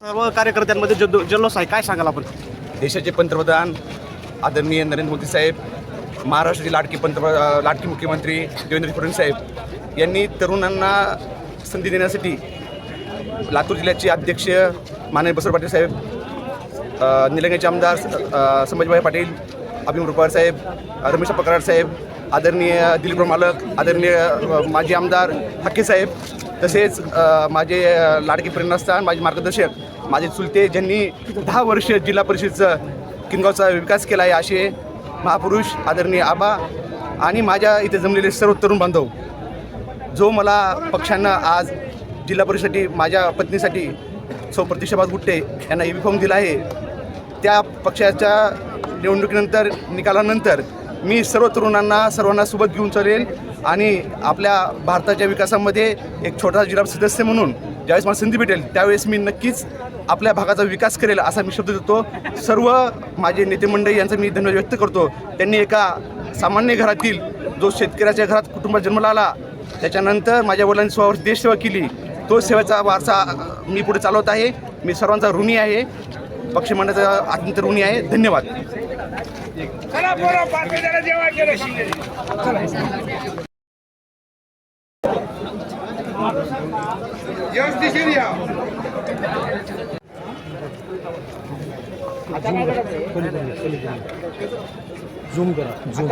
सर्व कार्यकर्त्यांमध्ये जल्लो- जल्लोष आहे काय सांगाल आपण? देशाचे पंतप्रधान आदरणीय नरेंद्र मोदी साहेब महाराष्ट्राचे लाडके पंतप्रधान लाडके मुख्यमंत्री देवेंद्र फडणवीस साहेब यांनी तरुणांना संधी देण्यासाठी लातूर जिल्ह्याचे अध्यक्ष माननीय बसवराज पाटील साहेब निलंग्याचे आमदार संभाजीभाई पाटील अभिम रुपार साहेब रमेश पकराड साहेब आदरणीय दिलीप मालक आदरणीय माजी आमदार हक्के साहेब तसेच माझे लाडके प्रेरणास्थान माझे मार्गदर्शक माझे चुलते ज्यांनी दहा वर्ष जिल्हा परिषदचं किनगावचा विकास केला आहे असे महापुरुष आदरणीय आबा आणि माझ्या इथे जमलेले सर्व तरुण बांधव जो मला पक्षानं आज जिल्हा परिषदेसाठी माझ्या पत्नीसाठी सौ प्रतिष्ठाबाद गुट्टे यांना ई फॉर्म दिला आहे त्या पक्षाच्या निवडणुकीनंतर निकालानंतर मी सर्व तरुणांना सर्वांना सोबत घेऊन चालेल आणि आपल्या भारताच्या विकासामध्ये एक छोटा जिल्हा सदस्य म्हणून ज्यावेळेस मला संधी भेटेल त्यावेळेस मी नक्कीच आपल्या भागाचा विकास करेल असा मी शब्द देतो. सर्व माझे नेते मंडळी यांचा मी धन्यवाद व्यक्त करतो. त्यांनी एका सामान्य घरातील जो शेतकऱ्याच्या घरात कुटुंबात जन्मला आला त्याच्यानंतर माझ्या वडिलांनी सोळा वर्ष देशसेवा केली. तो सेवेचा वारसा मी पुढे चालवत आहे. मी सर्वांचा ऋणी आहे. पक्षमंडळाचा अत्यंत ऋणी आहे. धन्यवाद. झूम करा. झूम.